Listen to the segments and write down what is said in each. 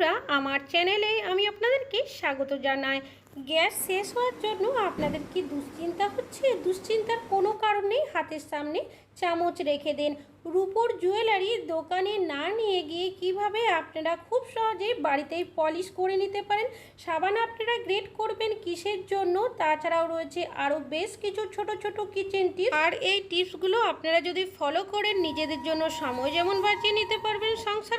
বন্ধুরা, আমার চ্যানেলে আমি আপনাদেরকে স্বাগত জানাই। গ্যাস শেষ হওয়ার জন্য আপনাদের কি দুশ্চিন্তা হচ্ছে? দুশ্চিন্তার কোনো কারণ নেই, হাতের সামনে চামচ রেখে দিন। রূপোর জুয়েলারি দোকানে না নিয়ে গিয়ে কীভাবে আপনারা খুব সহজেই বাড়িতেই পলিশ করে নিতে পারেন? সাবান আপনারা গ্রেড করবেন কিসের জন্য? তাছাড়াও রয়েছে আরও বেশ কিছু ছোট ছোট কিচেন টিপস আর এই টিপসগুলো আপনারা যদি ফলো করেন, নিজেদের জন্য সময় যেমন বাঁচিয়ে নিতে পারবেন, সংসার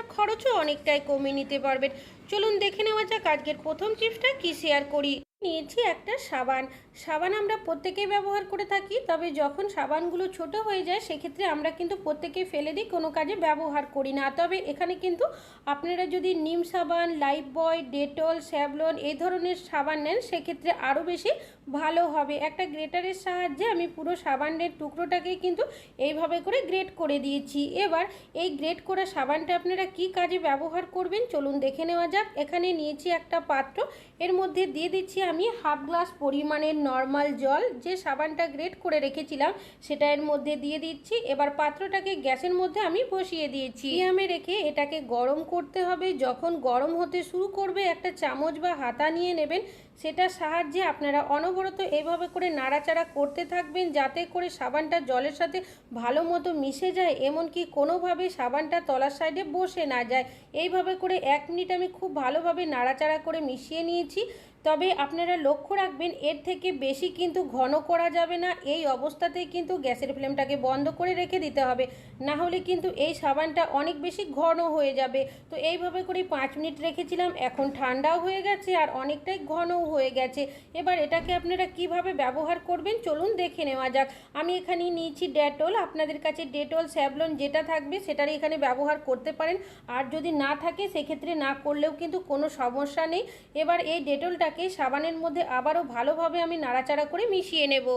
খরচও অনেকটাই কমিয়ে নিতে পারবেন। চলুন দেখে নেওয়া যাক আজকের প্রথম টিপসটা কী শেয়ার করি। নিয়েছি একটা সাবান। সাবান আমরা প্রত্যেকেই ব্যবহার করে থাকি, তবে যখন সাবানগুলো ছোট হয়ে যায়, সেক্ষেত্রে আমরা কিন্তু প্রত্যেকেই ফেলে দিই, কোনো কাজে ব্যবহার করি না। তবে এখানে কিন্তু আপনারা যদি নিম সাবান, লাইফ বয়, ডেটল, স্যাভলন এই ধরনের সাবান নেন, সেক্ষেত্রে আরও বেশি ভালো হবে। একটা গ্রেটারের সাহায্যে আমি পুরো সাবানের টুকরোটাকে কিন্তু এইভাবে করে গ্রেট করে দিয়েছি। এবার এই গ্রেট করা সাবানটা আপনারা কি কাজে ব্যবহার করবেন, চলুন দেখে নেওয়া যাক। এখানে নিয়েছি একটা পাত্র, এর মধ্যে দিয়ে দিচ্ছি আমি হাফ গ্লাস পরিমাণের নর্মাল জল যে সাবানটা গ্রেট করে রেখেছিলাম, সেটা এর মধ্যে দিয়ে দিচ্ছি। এবার পাত্রটাকে গ্যাসের মধ্যে আমি বসিয়ে দিয়েছি। আমি রেখে এটাকে গরম করতে হবে। যখন গরম হতে শুরু করবে, একটা চামচ বা হাতা নিয়ে নেবেন। সেটার সাহায্যে আপনারা অনবরত এইভাবে করে নাড়াচাড়া করতে থাকবেন, যাতে করে সাবানটা জলের সাথে ভালো মতো মিশে যায়, এমনকি কোনোভাবে সাবানটা তলার সাইডে বসে না যায়। এইভাবে করে এক মিনিট আমি খুব ভালোভাবে নাড়াচাড়া করে মিশিয়ে নিয়েছি। তবে আপনারা লক্ষ্য রাখবেন, এর থেকে বেশি কিন্তু ঘন করা যাবে না। এই অবস্থাতেই কিন্তু গ্যাসের ফ্লেমটাকে বন্ধ করে রেখে দিতে হবে। না হলে কিন্তু এই সাবানটা অনেক বেশি ঘন হয়ে যাবে। তো এইভাবে করে পাঁচ মিনিট রেখেছিলাম, এখন ঠান্ডাও হয়ে গেছে আর অনেকটাই ঘনও হয়ে গেছে। এবার এটাকে আপনারা কীভাবে ব্যবহার করবেন চলুন দেখে নেওয়া যাক। আমি এখানে নিয়েছি ডেটল, আপনাদের কাছে ডেটল স্যাভলন যেটা থাকবে সেটারই এখানে ব্যবহার করতে পারেন। আর যদি না থাকে, সেক্ষেত্রে না করলেও কিন্তু কোনো সমস্যা নেই। এবার এই ডেটলটা এটাকে সাবানের মধ্যে আবারও ভালোভাবে আমি নাড়াচাড়া করে মিশিয়ে নেব।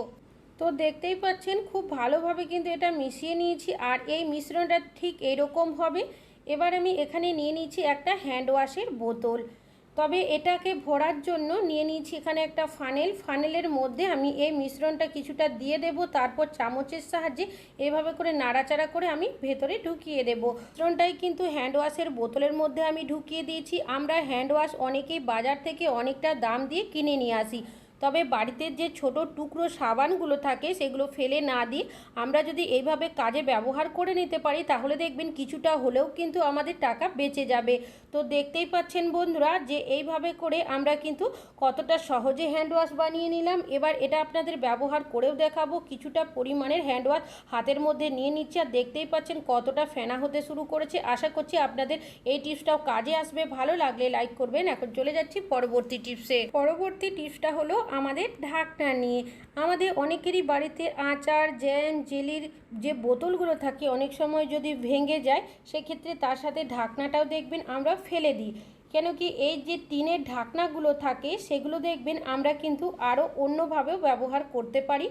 তো দেখতেই পাচ্ছেন, খুব ভালোভাবে কিন্তু এটা মিশিয়ে নিয়েছি আর এই মিশ্রণটা ঠিক এরকম হবে। এবার আমি এখানে নিয়ে নিয়েছি একটা হ্যান্ড ওয়াশের বোতল। তবে এটাকে ভরার জন্য নিয়ে নিয়েছি এখানে একটা ফানেল ফানেলের মধ্যে আমি এই মিশ্রণটা কিছুটা দিয়ে দেব, তারপর চামচের সাহায্যে এভাবে করে নাড়াচাড়া করে আমি ভেতরে ঢুকিয়ে দেব। মিশ্রণটাই কিন্তু হ্যান্ড ওয়াশের বোতলের মধ্যে আমি ঢুকিয়ে দিয়েছি। আমরা হ্যান্ড ওয়াশ অনেকেই বাজার থেকে অনেকটা দাম দিয়ে কিনে নিয়ে আসি। তবে বাড়িতে যে ছোট টুকরো সাবানগুলো থাকে, সেগুলো ফেলে না দিয়ে আমরা যদি এইভাবে কাজে ব্যবহার করে নিতে পারি, তাহলে দেখবেন কিছুটা হলেও কিন্তু আমাদের টাকা বেঁচে যাবে। তো দেখতেই পাচ্ছেন বন্ধুরা যে এইভাবে করে আমরা কিন্তু কতটা সহজে হ্যান্ড ওয়াশ বানিয়ে নিলাম। এবার এটা আপনাদের ব্যবহার করেও দেখাবো, কিছুটা পরিমাণের হ্যান্ড ওয়াশ হাতের মধ্যে নিয়ে নিচ্ছে আর দেখতেই পাচ্ছেন কতটা ফেনা হতে শুরু করেছে। আশা করছি আপনাদের এই টিপসটাও কাজে আসবে। ভালো লাগলে লাইক করবেন। এখন চলে যাচ্ছি পরবর্তী টিপসে। পরবর্তী টিপসটা হলো আমাদের ঢাকনা নিয়ে। আমাদের অনেকেরই বাড়িতে আচার, জ্যাম, জেলির যে বোতলগুলো থাকে, অনেক সময় যদি ভেঙে যায়, সেক্ষেত্রে তার সাথে ঢাকনাটাও দেখবেন আমরা ফেলে দিই। কেন কি এই যে টিনের ঢাকনাগুলো থাকে, সেগুলো দেখবেন আমরা কিন্তু আরও অন্যভাবেও ব্যবহার করতে পারি।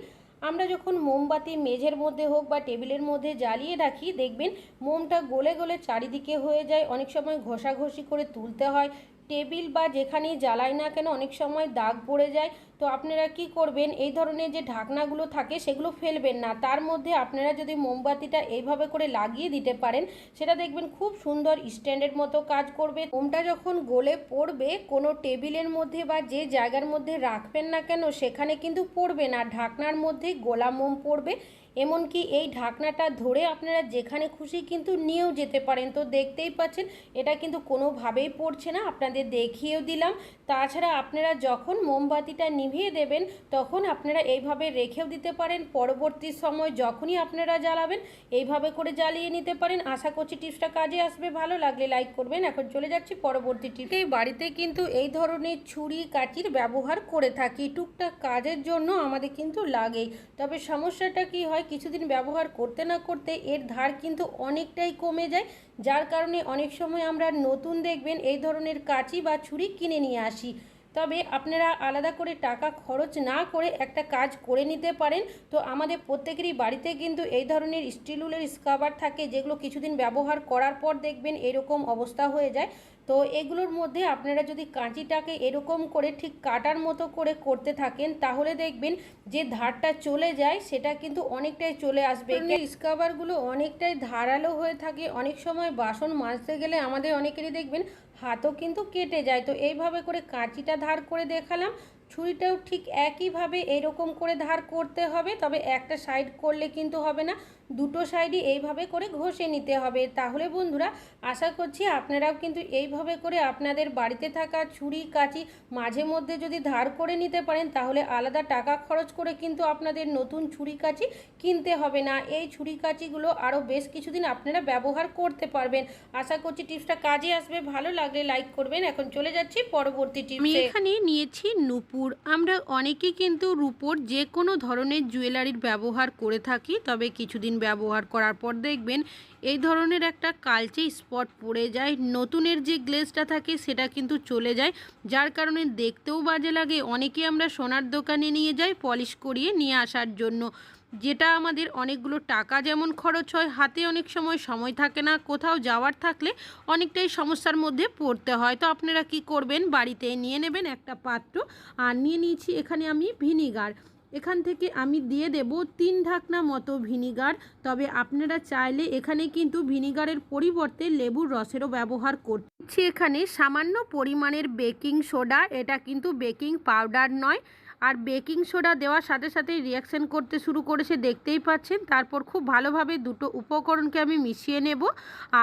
আমরা যখন মোমবাতি মেঝের মধ্যে হোক বা টেবিলের মধ্যে জ্বালিয়ে রাখি, দেখবেন মোমটা গলে গলে চারিদিকে হয়ে যায়, অনেক সময় ঘষাঘষি করে তুলতে হয়। টেবিল বা যেখানেই জ্বালাই না কেন অনেক সময় দাগ পড়ে যায়। তো আপনারা কি করবেন? এই ধরনের যে ঢাকনাগুলো থাকে সেগুলো ফেলবেন না। তার মধ্যে আপনারা যদি মোমবাতিটা এইভাবে করে লাগিয়ে দিতে পারেন, সেটা দেখবেন খুব সুন্দর স্ট্যান্ডের মতো কাজ করবে। মোমটা যখন গলে পড়বে, কোনো টেবিলের মধ্যে বা যে জায়গার মধ্যে রাখবেন না কেন, সেখানে কিন্তু পড়বে না। ঢাকনার মধ্যে গোলা মোম পড়বে। এমনকি এই ঢাকনাটা ধরে আপনারা যেখানে খুশি কিন্তু নিয়েও যেতে পারেন। তো দেখতেই পাচ্ছেন, এটা কিন্তু কোনোভাবেই পড়ছে না, আপনাদের দেখিয়েও দিলাম। তাছাড়া আপনারা যখন মোমবাতিটা নিভিয়ে দেবেন, তখন আপনারা এইভাবে রেখেও দিতে পারেন। পরবর্তী সময় যখনই আপনারা জ্বালাবেন, এইভাবে করে জ্বালিয়ে নিতে পারেন। আশা করছি টিপসটা কাজে আসবে। ভালো লাগলে লাইক করবেন। এখন চলে যাচ্ছি পরবর্তী টিপস। এই বাড়িতে কিন্তু এই ধরনের ছুরি কাঠির ব্যবহার করে থাকি। টুকটাক কাজের জন্য আমাদের কিন্তু লাগেই। তবে সমস্যাটা কি হয় কিছুদিন ব্যবহার করতে না করতে এর ধার কিন্তু অনেকটাই কমে যায়, যার কারণে অনেক সময় আমরা নতুন দেখবেন এই ধরনের কাঁচি বা ছুরি কিনে নিয়ে আসি। তবে আপনারা আলাদা করে টাকা খরচ না করে একটা কাজ করে নিতে পারেন। তো আমাদের প্রত্যেকেরই বাড়িতে কিন্তু এই ধরনের স্টিল উলের স্কাবার থাকে, যেগুলো কিছুদিন ব্যবহার করার পর দেখবেন এরকম অবস্থা হয়ে যায়। তো এগুলোর মধ্যে আপনারা যদি কাঁচিটাকে এরকম করে ঠিক কাটার মতো করে করতে থাকেন, তাহলে দেখবেন যে ধারটা চলে যায়, সেটা কিন্তু অনেকটাই চলে আসবে। স্কাবারগুলো অনেকটাই ধারালো হয়ে থাকে। অনেক সময় বাসন মাজতে গেলে আমাদের অনেকেরই দেখবেন হাতও কিন্তু কেটে যায়। তো এইভাবে করে কাঁচিটা ধার করে দেখালাম। ছুরিটাও ঠিক একইভাবে এরকম করে ধার করতে হবে। তবে একটা সাইড করলে কিন্তু হবে না। দুটো সাইডই এইভাবে করে ঘষে নিতে হবে। তাহলে বন্ধুরা, আশা করছি আপনারাও কিন্তু এইভাবে করে আপনাদের বাড়িতে থাকা ছুরি, কাঁচি মাঝে মধ্যে যদি ধার করে নিতে পারেন, তাহলে আলাদা টাকা খরচ করে কিন্তু আপনাদের নতুন ছুরি, কাঁচি কিনতে হবে না। এই ছুরি, কাঁচিগুলো আরও বেশ কিছুদিন আপনারা ব্যবহার করতে পারবেন। আশা করছি টিপসটা কাজে আসবে। ভালো লাগলে লাইক করবেন। এখন চলে যাচ্ছি পরবর্তী টিপস। এখানে নিয়েছি নুপুর। আমরা অনেকেই কিন্তু রুপোর যে কোনো ধরনের জুয়েলারির ব্যবহার করে থাকি, তবে কিছুদিন ব্যবহার করার পর দেখবেন এই ধরনের একটা কালচে স্পট পড়ে যায়। নতুনের যে গ্লেজটা থাকে সেটা কিন্তু চলে যায়। যার কারণে দেখতেও বাজে লাগে। অনেকে আমরা সোনার দোকানে নিয়ে যাই, পলিশ করিয়ে নিয়ে আসার জন্য। যেটা আমাদের অনেকগুলো টাকা যেমন খরচ হয়, হাতে অনেক সময় সময় থাকে না, কোথাও যাওয়ার থাকলে অনেকটাই সমস্যার মধ্যে পড়তে হয়। তো আপনারা কি করবেন? বাড়িতে নিয়ে নেবেন একটা পাত্র। আর নিয়ে নিয়েছি এখানে আমি ভিনিগার। এখান থেকে আমি দিয়ে দেব তিন ঢাকনা মতো ভিনিগার। তবে আপনারা চাইলে এখানে কিন্তু ভিনিগারের পরিবর্তে লেবুর রসেরও ব্যবহার করছি এখানে সামান্য পরিমাণের বেকিং সোডা। এটা কিন্তু বেকিং পাউডার নয়। আর বেকিং সোডা দেওয়ার সাথে সাথেই রিয়াকশন করতে শুরু করেছে, দেখতেই পাচ্ছেন। তারপর খুব ভালোভাবে দুটো উপকরণকে আমি মিশিয়ে নেব।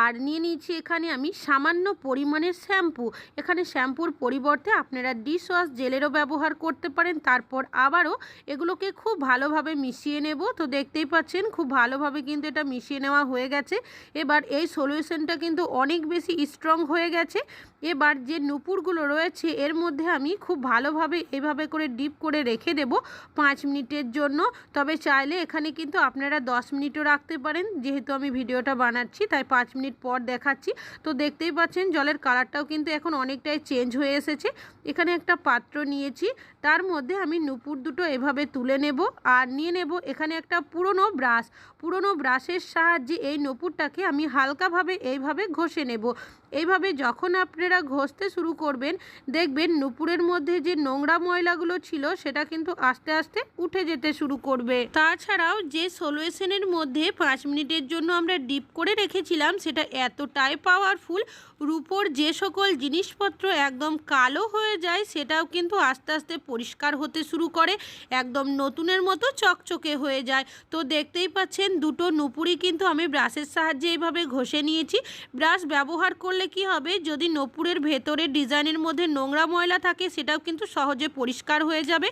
আর নিয়ে নিয়েছি এখানে আমি সামান্য পরিমাণের শ্যাম্পু। এখানে শ্যাম্পুর পরিবর্তে আপনারা ডিশ ওয়াশ জেলেরও ব্যবহার করতে পারেন। তারপর আবারও এগুলোকে খুব ভালোভাবে মিশিয়ে নেব। তো দেখতেই পাচ্ছেন, খুব ভালোভাবে কিন্তু এটা মিশিয়ে নেওয়া হয়ে গেছে। এবার এই সলিউশনটা কিন্তু অনেক বেশি স্ট্রং হয়ে গেছে। এবার যে নুপুরগুলো রয়েছে, এর মধ্যে আমি খুব ভালোভাবে এভাবে করে ডিপ করে রেখে দেব পাঁচ মিনিটের জন্য। তবে চাইলে এখানে কিন্তু আপনারা দশ মিনিটও রাখতে পারেন। যেহেতু আমি ভিডিওটা বানাচ্ছি, তাই পাঁচ মিনিট পর দেখাচ্ছি। তো দেখতেই পাচ্ছেন, জলের কালারটাও কিন্তু এখন অনেকটাই চেঞ্জ হয়ে এসেছে। এখানে একটা পাত্র নিয়েছি, তার মধ্যে আমি নুপুর দুটো এভাবে তুলে নেব। আর নিয়ে নেব এখানে একটা পুরনো ব্রাশ। পুরনো ব্রাশের সাহায্যে এই নুপুরটাকে আমি হালকাভাবে এইভাবে ঘষে নেব। এইভাবে যখন আপনারা ঘষতে শুরু করবেন, দেখবেন নুপুরের মধ্যে যে নোংরা ময়লাগুলো ছিল, সেটা কিন্তু আস্তে আস্তে উঠে যেতে শুরু করবে। তাছাড়াও যে সলিউশনের মধ্যে পাঁচ মিনিটের জন্য আমরা ডিপ করে রেখেছিলাম, সেটা এতটাই পাওয়ারফুল রূপোর যে সকল জিনিসপত্র একদম কালো হয়ে যায়, সেটাও কিন্তু আস্তে আস্তে পরিষ্কার হতে শুরু করে, একদম নতুনের মতো চকচকে হয়ে যায়। তো দেখতেই পাচ্ছেন, দুটো নুপুরই কিন্তু আমি ব্রাশের সাহায্যে এইভাবে ঘষে নিয়েছি। ব্রাশ ব্যবহার করলে কি হবে? যদি নপুরের ভেতরে ডিজাইনের মধ্যে নোংরা ময়লা থাকে, সেটাও কিন্তু সহজে পরিষ্কার হয়ে যাবে।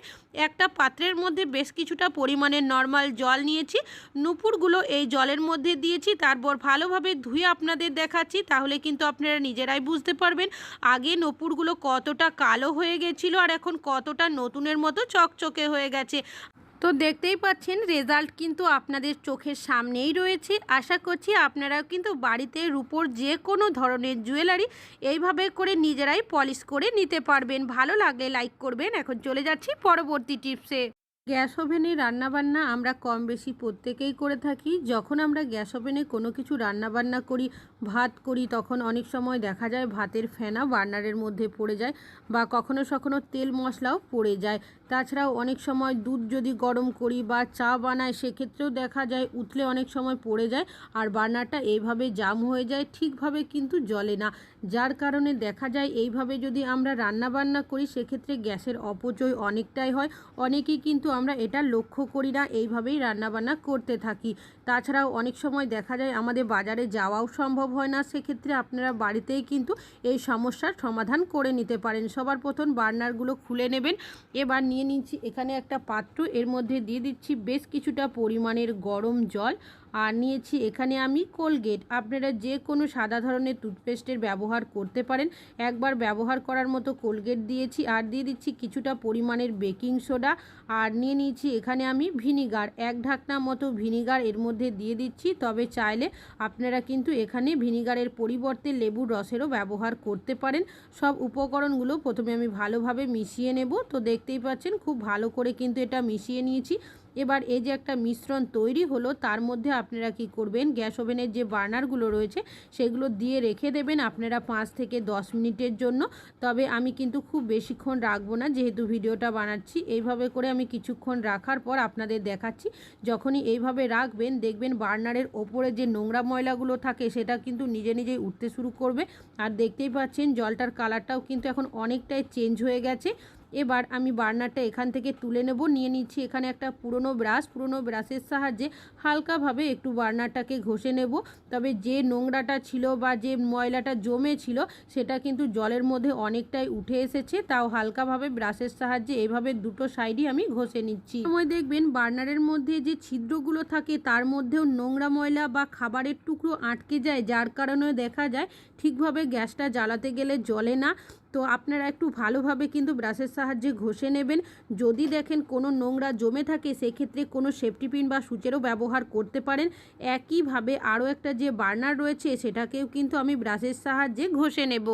একটা পাত্রের মধ্যে বেশ কিছুটা পরিমাণের নর্মাল জল নিয়েছি। নুপুরগুলো এই জলের মধ্যে দিয়েছি। তারপর ভালোভাবে ধুয়ে আপনাদের দেখাচ্ছি, তাহলে কিন্তু আপনারা নিজেরাই বুঝতে পারবেন আগে নপুরগুলো কতটা কালো হয়ে গেছিল আর এখন কতটা নতুনের মতো চকচকে হয়ে গেছে। তো দেখতেই পাচ্ছেন রেজাল্ট কিন্তু আপনাদের চোখের সামনেই রয়েছে। আশা করছি আপনারাও কিন্তু বাড়িতে রূপোর যে কোনো ধরনের জুয়েলারি এইভাবে করে নিজেরাই পলিশ করে নিতে পারবেন। ভালো লাগলে লাইক করবেন। এখন চলে যাচ্ছি পরবর্তী টিপসে গ্যাস ওভেনে রান্নাবান্না আমরা কম বেশি প্রত্যেকেই করে থাকি। যখন আমরা গ্যাস ওভেনে কোনো কিছু রান্নাবান্না করি, ভাত করি, তখন অনেক সময় দেখা যায় ভাতের ফেনা বার্নারের মধ্যে পড়ে যায় বা কখনো কখনো তেল মশলাও পড়ে যায়। তাছাড়াও অনেক সময় দুধ যদি গরম করি বা চা বানাই, সেক্ষেত্রেও দেখা যায় উঠলে অনেক সময় পড়ে যায় আর বার্নারটা এইভাবে জাম হয়ে যায়, ঠিকভাবে কিন্তু জ্বলে না। যার কারণে দেখা যায় এইভাবে যদি আমরা রান্না বান্না করি, সেক্ষেত্রে গ্যাসের অপচয় অনেকটাই হয়। অনেকেই কিন্তু আমরা এটা লক্ষ্য করি না, এইভাবেই রান্নাবান্না করতে থাকি। তাছাড়াও অনেক সময় দেখা যায় আমাদের বাজারে যাওয়াও সম্ভব হয় না, সেক্ষেত্রে আপনারা বাড়িতেই কিন্তু এই সমস্যার সমাধান করে নিতে পারেন। সবার প্রথম বার্নারগুলো খুলে নেবেন। এবার নিয়ে নিচ্ছি এখানে একটা পাত্র, এর মধ্যে দিয়ে দিচ্ছি বেশ কিছুটা পরিমাণের গরম জল। আর নিয়েছি এখানে আমি কোলগেট আপনারা যে কোনো সাদা ধরনের টুথপেস্টের ব্যবহার করতে পারেন। একবার ব্যবহার করার মতো কোলগেট দিয়েছি। আর দিয়ে দিচ্ছি কিছুটা পরিমাণের বেকিং সোডা আর নিয়ে নিয়েছি এখানে আমি ভিনিগার এক ঢাকনা মতো ভিনিগার এর মধ্যে দিয়ে দিচ্ছি। তবে চাইলে আপনারা কিন্তু এখানে ভিনিগারের পরিবর্তে লেবুর রসেরও ব্যবহার করতে পারেন। সব উপকরণগুলো প্রথমে আমি ভালোভাবে মিশিয়ে নেব। তো দেখতেই পাচ্ছেন, খুব ভালো করে কিন্তু এটা মিশিয়ে নিয়েছি। এবার এই যে একটা মিশ্রণ তৈরি হলো, তার মধ্যে আপনারা কি করবেন? গ্যাস ওভেনের যে বার্নারগুলো রয়েছে, সেগুলো দিয়ে রেখে দেবেন আপনারা পাঁচ থেকে দশ মিনিটের জন্য। তবে আমি কিন্তু খুব বেশিক্ষণ রাখব না, যেহেতু ভিডিওটা বানাচ্ছি। এইভাবে করে আমি কিছুক্ষণ রাখার পর আপনাদের দেখাচ্ছি। যখনই এইভাবে রাখবেন, দেখবেন বার্নারের ওপরে যে নোংরা ময়লাগুলো থাকে, সেটা কিন্তু নিজে নিজেই উঠতে শুরু করবে। আর দেখতেই পাচ্ছেন, জলটার কালারটাও কিন্তু এখন অনেকটাই চেঞ্জ হয়ে গেছে। এবার আমি বার্নারটা এখান থেকে তুলে নেব। নিয়ে নিচ্ছি এখানে একটা পুরনো ব্রাশ। পুরনো ব্রাশের সাহায্যে হালকাভাবে একটু বার্নারটাকে ঘষে নেব। তবে যে নোংরাটা ছিল বা যে ময়লাটা জমে ছিল, সেটা কিন্তু জলের মধ্যে অনেকটাই উঠে এসেছে। তাও হালকাভাবে ব্রাশের সাহায্যে এভাবে দুটো সাইডই আমি ঘষে নিচ্ছি। সময় দেখবেন, বার্নারের মধ্যে যে ছিদ্রগুলো থাকে, তার মধ্যেও নোংরা ময়লা বা খাবারের টুকরো আটকে যায়, যার কারণে দেখা যায়, ঠিকভাবে গ্যাসটা জ্বালাতে গেলে জ্বলে না। তো আপনারা একটু ভালোভাবে কিন্তু ব্রাশের সাহায্যে ঘষে নেবেন। যদি দেখেন কোনো নোংরা জমে থাকে, সেক্ষেত্রে কোনো সেফটি পিন বা সুচেরও ব্যবহার করতে পারেন। একইভাবে আরও একটা যে বার্নার রয়েছে, সেটাকেও কিন্তু আমি ব্রাশের সাহায্যে ঘষে নেব।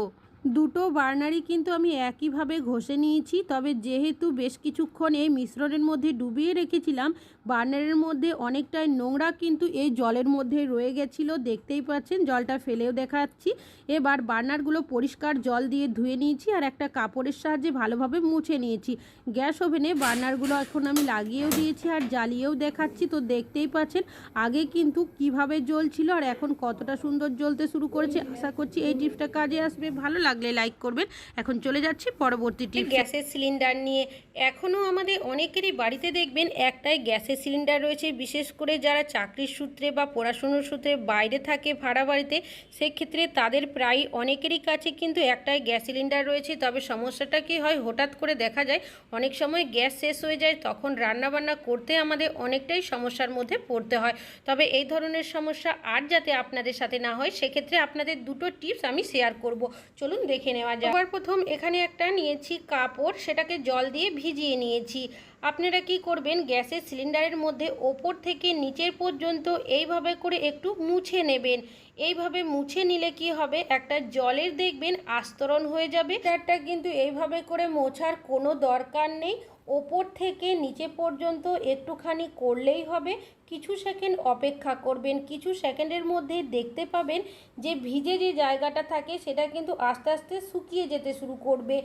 দুটো বার্নারই কিন্তু আমি একইভাবে ঘষে নিয়েছি। তবে যেহেতু বেশ কিছুক্ষণ এই মিশ্রণের মধ্যে ডুবিয়ে রেখেছিলাম, বার্নারের মধ্যে অনেকটাই নোংরা কিন্তু এই জলের মধ্যে রয়ে গেছিল। দেখতেই পাচ্ছেন, জলটা ফেলেও দেখাচ্ছি। এবার বার্নারগুলো পরিষ্কার জল দিয়ে ধুয়ে নিয়েছি আর একটা কাপড়ের সাহায্যে ভালোভাবে মুছে নিয়েছি। গ্যাস ওভেনে বার্নারগুলো এখন আমি লাগিয়েও দিয়েছি আর জ্বালিয়েও দেখাচ্ছি। তো দেখতেই পাচ্ছেন, আগে কিন্তু কীভাবে জ্বলছিল আর এখন কতটা সুন্দর জ্বলতে শুরু করেছে, আশা করছি এই টিপসটা কাজে আসবে। ভালো লাগলে লাইক করবেন। এখন চলে যাচ্ছি পরবর্তী টিপস গ্যাসের সিলিন্ডার নিয়ে এখনও আমাদের অনেকেরই বাড়িতে দেখবেন একটাই গ্যাসের সিলিন্ডার রয়েছে। বিশেষ করে যারা চাকরির সূত্রে বা পড়াশুনোর সূত্রে বাইরে থাকে ভাড়া বাড়িতে সেক্ষেত্রে তাদের প্রায় অনেকেরই কাছে কিন্তু একটাই গ্যাস সিলিন্ডার রয়েছে। তবে সমস্যাটা কি হয় হঠাৎ করে দেখা যায় অনেক সময় গ্যাস শেষ হয়ে যায় তখন রান্নাবান্না করতে আমাদের অনেকটাই সমস্যার মধ্যে পড়তে হয়। তবে এই ধরনের সমস্যা আর যাতে আপনাদের সাথে না হয় সেক্ষেত্রে আপনাদের দুটো টিপস আমি শেয়ার করব। চলুন দেখে নেওয়া যাক। সবার প্রথম এখানে একটা নিয়েছি কাপড়, সেটাকে জল দিয়ে ভিজিয়ে নিয়েছি। আপনারা কি করবেন, গ্যাসের সিলিন্ডারের মধ্যে ওপর থেকে নিচের পর্যন্ত এইভাবে করে একটু মুছে নেবেন। এইভাবে মুছে নিলে কি হবে, একটা জলের দেখবেন আস্তরণ হয়ে যাবে। একটা কিন্তু এইভাবে করে মোছার কোনো দরকার নেই। ওপর থেকে নিচে পর্যন্ত একটুখানি করলেই হবে। কিছু সেকেন্ড অপেক্ষা করবেন, কিছু সেকেন্ডের মধ্যে দেখতে পাবেন যে ভিজে যে জায়গাটা থাকে সেটা কিন্তু আস্তে আস্তে শুকিয়ে যেতে শুরু করবে।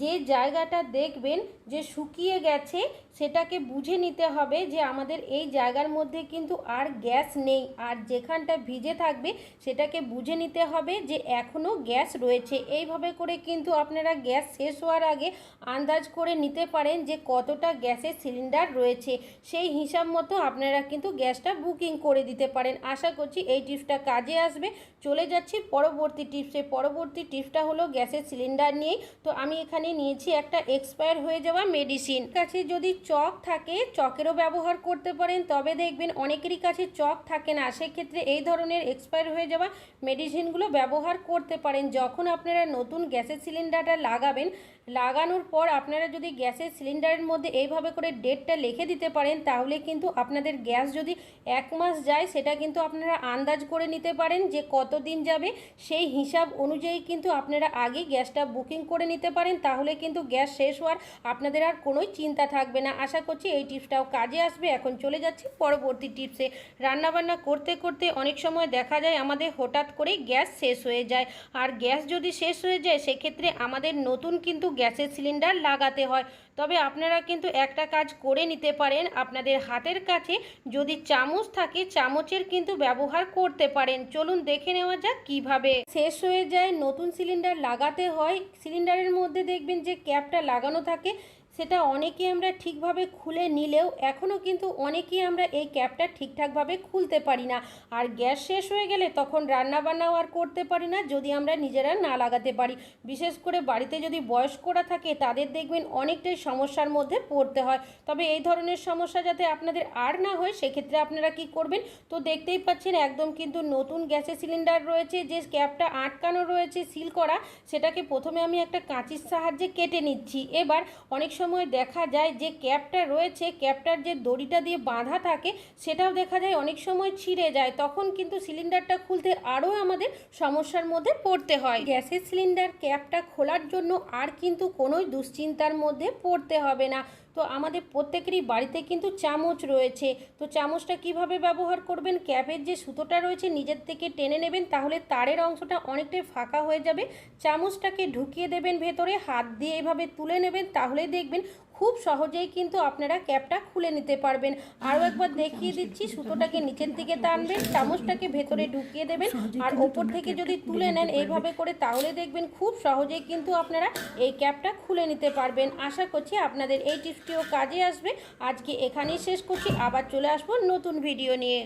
যে জায়গাটা দেখবেন যে শুকিয়ে গেছে সেটাকে বুঝে নিতে হবে যে আমাদের এই জায়গার মধ্যে কিন্তু আর গ্যাস নেই। আর যেখানটা ভিজে থাকবে সেটাকে বুঝে নিতে হবে যে এখনও গ্যাস রয়েছে। এইভাবে করে কিন্তু আপনারা গ্যাস শেষ হওয়ার আগে আন্দাজ করে নিতে পারেন যে কতটা গ্যাসের সিলিন্ডার রয়েছে। সেই হিসাব মতো আপনারা কিন্তু গ্যাসটা বুকিং করে দিতে পারেন। আশা করছি এই টিপসটা কাজে আসবে। চলে যাচ্ছি পরবর্তী টিপসে। পরবর্তী টিপসটা হলো গ্যাসের সিলিন্ডার নিয়েই তো আমি এখানে নিয়েছি একটা এক্সপায়ার হয়ে যাওয়া মেডিসিন। কাছে যদি চক থাকে, চকেরও ব্যবহার করতে পারেন। তবে দেখবেন অনেকেরই কাছে চক থাকে না। সেক্ষেত্রে এই ধরনের এক্সপায়ার হয়ে যাওয়া মেডিসিনগুলো ব্যবহার করতে পারেন। যখন আপনারা নতুন গ্যাসের সিলিন্ডারটা লাগাবেন লাগানোর পর আপনারা যদি গ্যাসের সিলিন্ডারের মধ্যে এইভাবে করে ডেটটা লিখে দিতে পারেন, তাহলে কিন্তু আপনাদের গ্যাস যদি এক মাস যায়, সেটা কিন্তু আপনারা আন্দাজ করে নিতে পারেন যে কত দিন যাবে। সেই হিসাব অনুযায়ী কিন্তু আপনারা আগেই গ্যাসটা বুকিং করে নিতে পারেন, তাহলে কিন্তু গ্যাস শেষ হওয়ার আপনাদের আর কোনোই চিন্তা থাকবে না। আশা করছি এই টিপসটাও কাজে আসবে। এখন চলে যাচ্ছি পরবর্তী টিপসে। রান্নাবান্না করতে করতে অনেক সময় দেখা যায় আমাদের হঠাৎ করেই গ্যাস শেষ হয়ে যায়। আর গ্যাস যদি শেষ হয়ে যায়, সেক্ষেত্রে আমাদের নতুন কিন্তু গ্যাসের সিলিন্ডার লাগাতে হয়। তবে আপনারা কিন্তু একটা কাজ করে নিতে পারেন। আপনাদের হাতের কাছে যদি চামচ থাকে, চামচের কিন্তু ব্যবহার করতে পারেন। চলুন দেখে নেওয়া যাক কীভাবে। শেষ হয়ে যায় নতুন সিলিন্ডার লাগাতে হয়। সিলিন্ডারের মধ্যে দেখবেন যে ক্যাপটা লাগানো থাকে। সেটা অনেকে আমরা ঠিকভাবে খুলে নিলেও এখনও কিন্তু অনেকেই আমরা এই ক্যাপটা ঠিকঠাকভাবে খুলতে পারি না। আর গ্যাস শেষ হয়ে গেলে তখন রান্না বান্নাও আর করতে পারি না, যদি আমরা নিজেরা না লাগাতে পারি। বিশেষ করে বাড়িতে যদি বয়স্করা থাকে, তাদের দেখবেন অনেকটাই সমস্যার মধ্যে পড়তে হয়। তবে এই ধরনের সমস্যা যাতে আপনাদের আর না হয়, সেক্ষেত্রে আপনারা কি করবেন? তো দেখতেই পাচ্ছেন একদম কিন্তু নতুন গ্যাসের সিলিন্ডার রয়েছে, যে ক্যাপটা আটকানো রয়েছে, সিল করা। সেটাকে প্রথমে আমি একটা কাঁচির সাহায্যে কেটে নিচ্ছি। এবার অনেক সময় দেখা যায় যে ক্যাপটা রয়েছে, ক্যাপটার যে দড়িটা দিয়ে বাঁধা থাকে, সেটাও দেখা যায় অনেক সময় ছিঁড়ে যায়। তখন কিন্তু সিলিন্ডারটা খুলতে আরও আমাদের সমস্যার মধ্যে পড়তে হয়। গ্যাসের সিলিন্ডার ক্যাপটা খোলার জন্য আর কিন্তু কোনোই দুশ্চিন্তার মধ্যে পড়তে হবে না। তো আমাদের প্রত্যেকেরই বাড়িতে কিন্তু চামচ রয়েছে। তো চামচটা কীভাবে ব্যবহার করবেন? ক্যাপের যে সুতোটা রয়েছে নিজের থেকে টেনে নেবেন, তাহলে তারের অংশটা অনেকটাই ফাঁকা হয়ে যাবে। চামচটাকে ঢুকিয়ে দেবেন ভেতরে, হাত দিয়ে এভাবে তুলে নেবেন তাহলে দেখবেন খুব সহজেই কিন্তু আপনারা ক্যাপটা খুলে নিতে পারবেন। আরও একবার দেখিয়ে দিচ্ছি, সুতোটাকে নিচের দিকে টানবেন, চামচটাকে ভেতরে ঢুকিয়ে দেবেন। আর ওপর থেকে যদি তুলে নেন এইভাবে করে, তাহলে দেখবেন খুব সহজেই কিন্তু আপনারা এই ক্যাপটা খুলে নিতে পারবেন। আশা করছি আপনাদের এই টিপসটিও কাজে আসবে। আজকে এখানেই শেষ করছি। আবার চলে আসব নতুন ভিডিও নিয়ে।